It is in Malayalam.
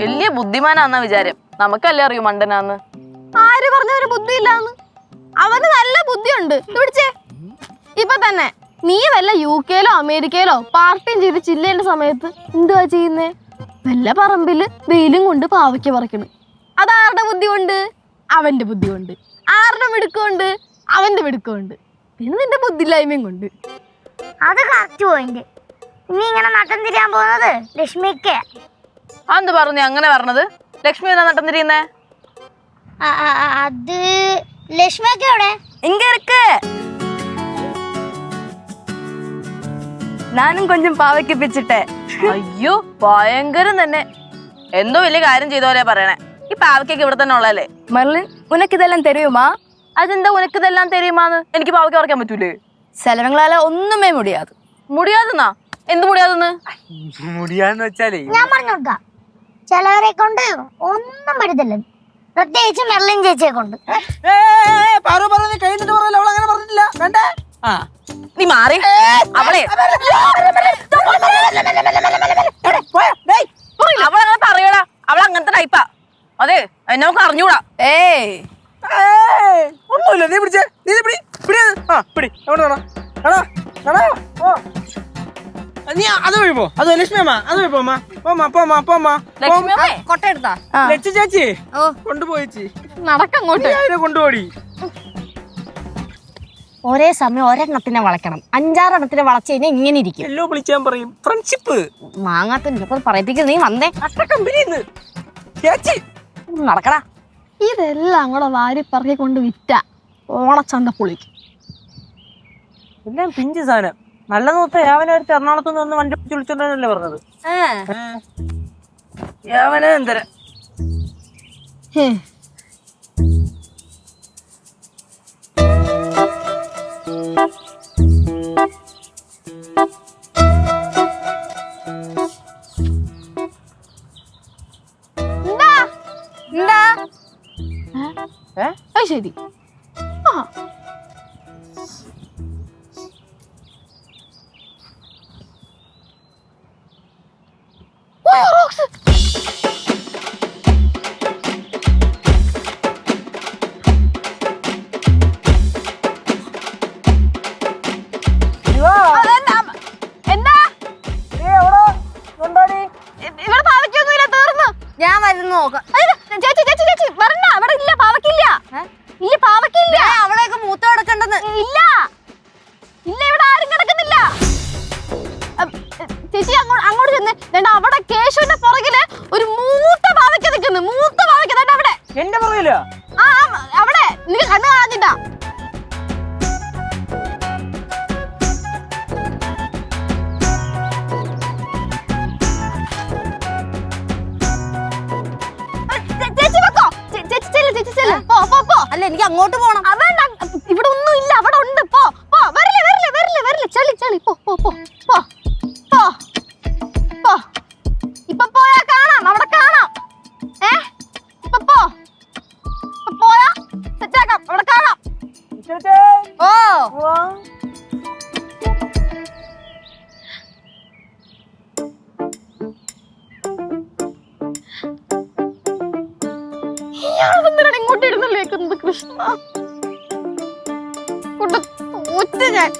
വലിയ ബുദ്ധിമാനാന്നാ വിചാരം. നമുക്കല്ലേ അറിയൂ മണ്ടനാന്ന്? ആര് പറഞ്ഞവര് ബുദ്ധിയില്ലാന്ന്? അവന് നല്ല ബുദ്ധിയുണ്ട്. പിടിച്ചേ. ഇപ്പൊ തന്നെ നീ വല്ല യു കെയിലോ അമേരിക്കയിലോ പാർട്ടിയും ചെയ്ത് ചില്ലേണ്ട സമയത്ത് എന്തുവാ ചെയ്യുന്നേ? വല്ല പറമ്പിൽ വെയിലും കൊണ്ട് പാവയ്ക്ക പറിക്കണ്. അതാരുടെ ബുദ്ധി കൊണ്ട് അവന്റെ ബുദ്ധി കൊണ്ട് ആരുടെ മിടുക്കുണ്ട്? അവന്റെ മിടുക്കുണ്ട്. പിന്നെ നിന്റെ ബുദ്ധിയില്ലായ്മയും കൊണ്ട്. അത് കറക്റ്റ് പോയിന്റ് ഇനി ഇങ്ങനെ നട്ടം തിരിയാൻ പോകുന്നത് ലക്ഷ്മിക്ക്. അന്ന് പറഞ്ഞു? അങ്ങനെ പറഞ്ഞത്? ലക്ഷ്മി എന്നാ നട്ടന്നിരിക്കുന്നേ അത് ലക്ഷ്മി ഒക്കെ എവിടെ? ഇങ്ങ ഞാനും കൊഞ്ചും പാവയ്ക്കിപ്പിച്ചിട്ടെ. അയ്യോ ഭയങ്കരം തന്നെ. എന്തോ വലിയ കാര്യം ചെയ്ത പോലെ പറയണേ. ഈ പാവയ്ക്കൊക്കെ ഇവിടെ തന്നെ ഉള്ളല്ലേ മെർലിൻ ഉനക്കിതെല്ലാം തരുമാ അതെന്താ ഉനക്കിതെല്ലാം തരുമാന്ന് എനിക്ക് പാവയ്ക്ക് ഉറക്കാൻ പറ്റൂലേ. സെലവങ്ങളാല ഒന്നുമേ മുടിയാതെ. മുടിയാതെന്നാ? എന്ത് മുടിയാതെന്ന്? മുടിയാന്ന് വെച്ചാലേ. ഞാൻ പറഞ്ഞോക്കാം ചിലവരെ കൊണ്ട് ഒന്നും പറ്റത്തില്ല പ്രത്യേകിച്ച് മെർലിൻ ചേച്ചിയെ കൊണ്ട് പാറു പറഞ്ഞു കഴിഞ്ഞിട്ട് പറയല്ലോ അവൾ അങ്ങനെ പറഞ്ഞിട്ടില്ല വേണ്ട ആ നീ മാറി അവളെ അവളങ്ങനെ പറയടാ അവൾ അങ്ങനത്തെ ടൈപ്പാ അതെ നമുക്ക് അറിഞ്ഞൂടാ ഏയ്, ഒന്നുമില്ല നീ പിടിച്ചേ നീ ഇത് പിടി പിടി അത്. ആ പിടി എവിടെ വേണം ഓ നീ അത് വഴി പോ. അത് ലക്ഷ്മി അമ്മ അത് വഴി പോമാ പോമാ പോമാ ലക്ഷ്മി അമ്മ. കൊട്ട എടുത്താ? ചേച്ചി ഓ. കൊണ്ടുപോയിച്ചി നടക്കങ്ങോട്ട് അതിനെ കൊണ്ടുപോടി? ഒരേ സമയം ഒരെണ്ണത്തിനെ വളയ്ക്കണം. അഞ്ചാറെണ്ണത്തിനെ വളച്ചു കഴിഞ്ഞാൽ ഇങ്ങനെ ഇരിക്കും. എല്ലോ വിളിച്ചാൻ പറയും. ഫ്രണ്ട്ഷിപ്പ് മാങ്ങാത്തന്നെ അപ്പോൾ നീ വന്നേ. അത്ര കമ്പനിന്ന്. ചേച്ചി. നടക്കടാ. ഇതെല്ലാം കൂടെ വാരി പറക്കി കൊണ്ട് വിറ്റ. ഓണച്ചന്ത പുളിക്ക്. എല്ലാം പിഞ്ച് സാധനം. നല്ല ദിവസം യാവനെ ഒരു എറണാകുളത്ത് നിന്ന് വണ്ടി പിടിച്ച് വിളിച്ചോണ്ടല്ലേ പറഞ്ഞത്. യാവന എന്തര? ശരി. തീർന്നു. ഞാൻ വരുന്നു നോക്കാം. ചേച്ചി ചേച്ചി അങ്ങോട്ട് അവിടെ കേശുവിന്റെ പുറകിൽ ഒരു മൂത്ത പാവയ്ക്ക നിൽക്കുന്നു. മൂത്ത പാവയ്ക്ക ദണ്ട അവിടെ. എന്റെ പുറകിലോ? ആ ആ, അവിടെ. നിനക്ക് കണ്ണു കാണാഞ്ഞിട്ടാ. ചേ- ചേച്ചി വെക്കോ ചേ- ചേച്ചി ചെല്ല് ചേച്ചി ചെല്ല് പോ പോ പോ. അല്ല എനിക്ക് അങ്ങോട്ട് പോണം. വേണ്ട. ഇവിടെ ഒന്നും ഇല്ല അവിടെ ഇങ്ങോട്ട് ഇരുന്നല്ലേക്കുന്നത് കൃഷ്ണ? തോറ്റ് ഞാൻ.